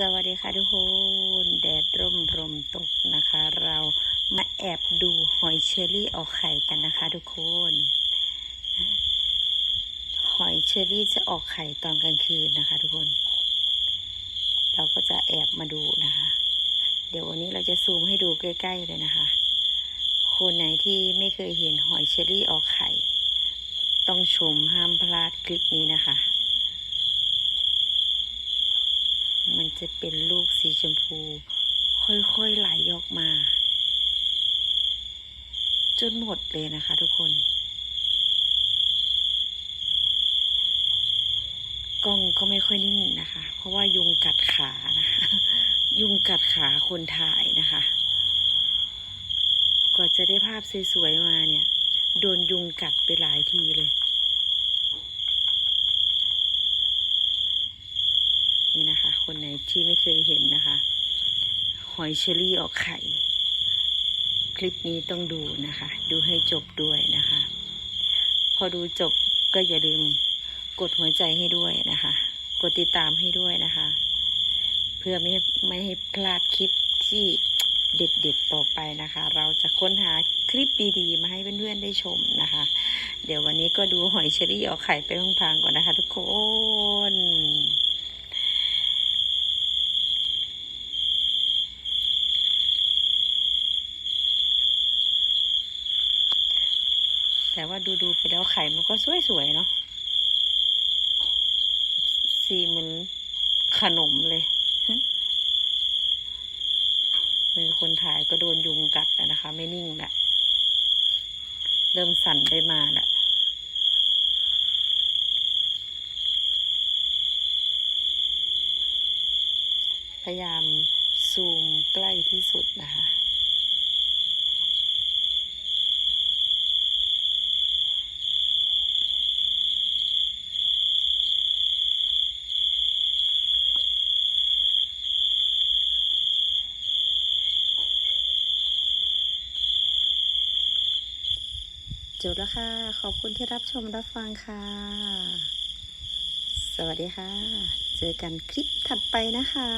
สวัสดีค่ะทุกคน แดดร่มร่มตกนะคะ เรามาแอบดูหอยเชอรี่ออกไข่กันนะคะทุกคน หอยเชอรี่จะออกไข่ตอนกลางคืนนะคะทุกคน เราก็จะแอบมาดูนะคะ เดี๋ยววันนี้เราจะซูมให้ดูใกล้ๆเลยนะคะ คนไหนที่ไม่เคยเห็นหอยเชอรี่ออกไข่ ต้องชมห้ามพลาดคลิปนี้นะคะ มัน จะเป็นลูกสีชมพู ค่อยๆไหลออกมา จนหมดเลยนะคะทุกคน กล้องก็ไม่ค่อยนิ่งนะคะ เพราะว่ายุงกัดขานะคะยุงกัดขาคนถ่ายนะคะกว่าจะได้ภาพสวยๆมาเนี่ย โดนยุงกัดไปหลายทีเลย นี่นะ คนไหนที่ไม่เคยเห็นนะคะ หอยเชอรี่ออกไข่ คลิปนี้ต้องดูนะคะ ดูให้จบด้วยนะคะ พอดูจบก็อย่าลืมกดหัวใจให้ด้วยนะคะ กดติดตามให้ด้วยนะคะ เพื่อไม่ไม่ให้พลาดคลิปที่เด็ดๆต่อไปนะคะ เราจะค้นหาคลิปดีๆมาให้เพื่อนๆได้ชมนะคะ เดี๋ยววันนี้ก็ดูหอยเชอรี่ออกไข่ไปพลางๆก่อนนะคะทุกคน แต่ว่าดูดูๆไปแล้วไข่มันก็สวยๆเนาะสีเหมือนขนมเลยมือคนถ่ายก็โดนยุงกัดนะคะ ไม่นิ่งแหละเริ่มสั่นไปมาแหละพยายามซูมใกล้ที่สุดนะคะ จบแล้วค่ะ ขอบคุณที่รับชมรับฟังค่ะ สวัสดีค่ะ เจอกันคลิปถัดไปนะคะ